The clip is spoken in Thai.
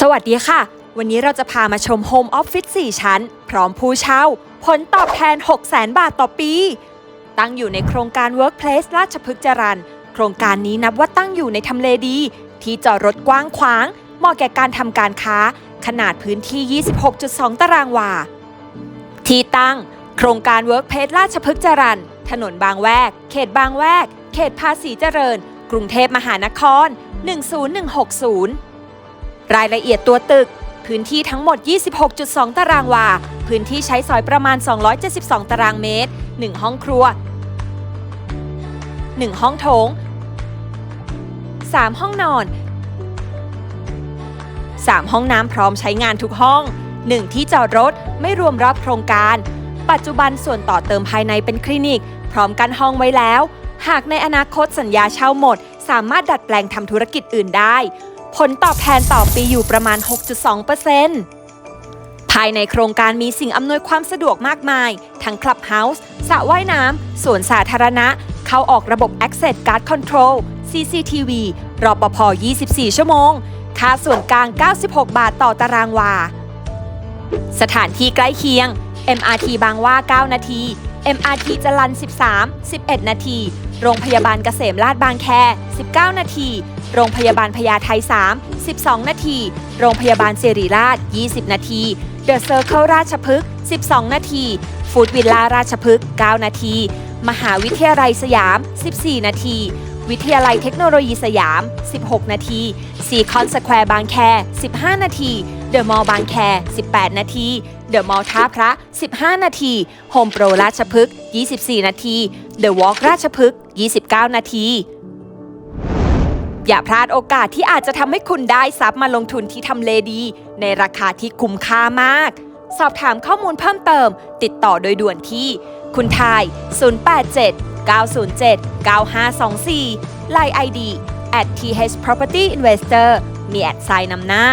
สวัสดีค่ะ วันนี้เราจะพามาชมโฮมออฟฟิศ4ชั้น พร้อมผู้เช่า ผลตอบแทน 600,000บาทต่อปี ตั้งอยู่ในโครงการ Workplace ราชพฤกษ์จรันโครงการนี้นับว่าตั้งอยู่ในทำเลดี ที่จอดรถกว้างขวาง เหมาะแก่การทำการค้า ขนาดพื้นที่ 26.2 ตารางวา ที่ตั้ง โครงการ Workplace ราชพฤกษ์จรันถนนบางแวก เขตบางแวก เขตภาษีเจริญ กรุงเทพมหานคร 10160 รายละเอียดตัวตึก พื้นที่ทั้งหมด 26.2 ตารางวา พื้นที่ใช้สอยประมาณ 272 ตารางเมตร 1 ห้องครัว 1 ห้องโถง 3 ห้องนอน 3 ห้องน้ำพร้อมใช้งานทุกห้อง 1 ที่จอดรถไม่รวมรอบโครงการ ปัจจุบันส่วนต่อเติมภายในเป็นคลินิก พร้อมกันห้องไว้แล้ว หากในอนาคตสัญญาเช่าหมด สามารถดัดแปลงทำธุรกิจอื่นได้ ผลตอบแทนต่อปีอยู่ประมาณ 6.2%ภายในโครงการมีสิ่งอำนวยความสะดวกมากมาย ทั้งคลับเฮาส์สระว่ายน้ำสวนสาธารณะ เข้าออกระบบ Access Guard Control CCTV รอปภ 24 ชั่วโมง ค่าส่วนกลาง 96 บาทต่อตารางวา สถานที่ใกล้เคียง MRT บางว่า 9 นาที MRT จรัน 13 11 นาที โรงพยาบาลเกษมราชบางแค 19 นาที โรงพยาบาลพญาไท3 12 นาที โรงพยาบาลสิริราช 20 นาทีเดอะเซอร์เคิลราชพฤกษ์ 12 นาที ฟูดวิลล่าราชพฤกษ์ 9 นาที มหาวิทยาลัยสยาม 14 นาที วิทยาลัยเทคโนโลยีสยาม 16 นาทีซีคอนสแควร์บางแค 15 นาที เดอะมอลล์บางแค 18 นาที เดอะมอลล์ท่าพระ 15 นาทีโฮมโปรราชพฤกษ์ 24 นาทีเดอะวอล์กราชพฤกษ์ 29 นาทีอย่าพลาดโอกาสที่อาจจะทำให้คุณได้ทรัพย์มาลงทุนที่ทำเลดี ในราคาที่คุ้มค่ามาก สอบถามข้อมูลเพิ่มเติม ติดต่อโดยด่วนที่ คุณทาย 087 907 9524 Line ID at th property investor มีแอดไซน์นำหน้า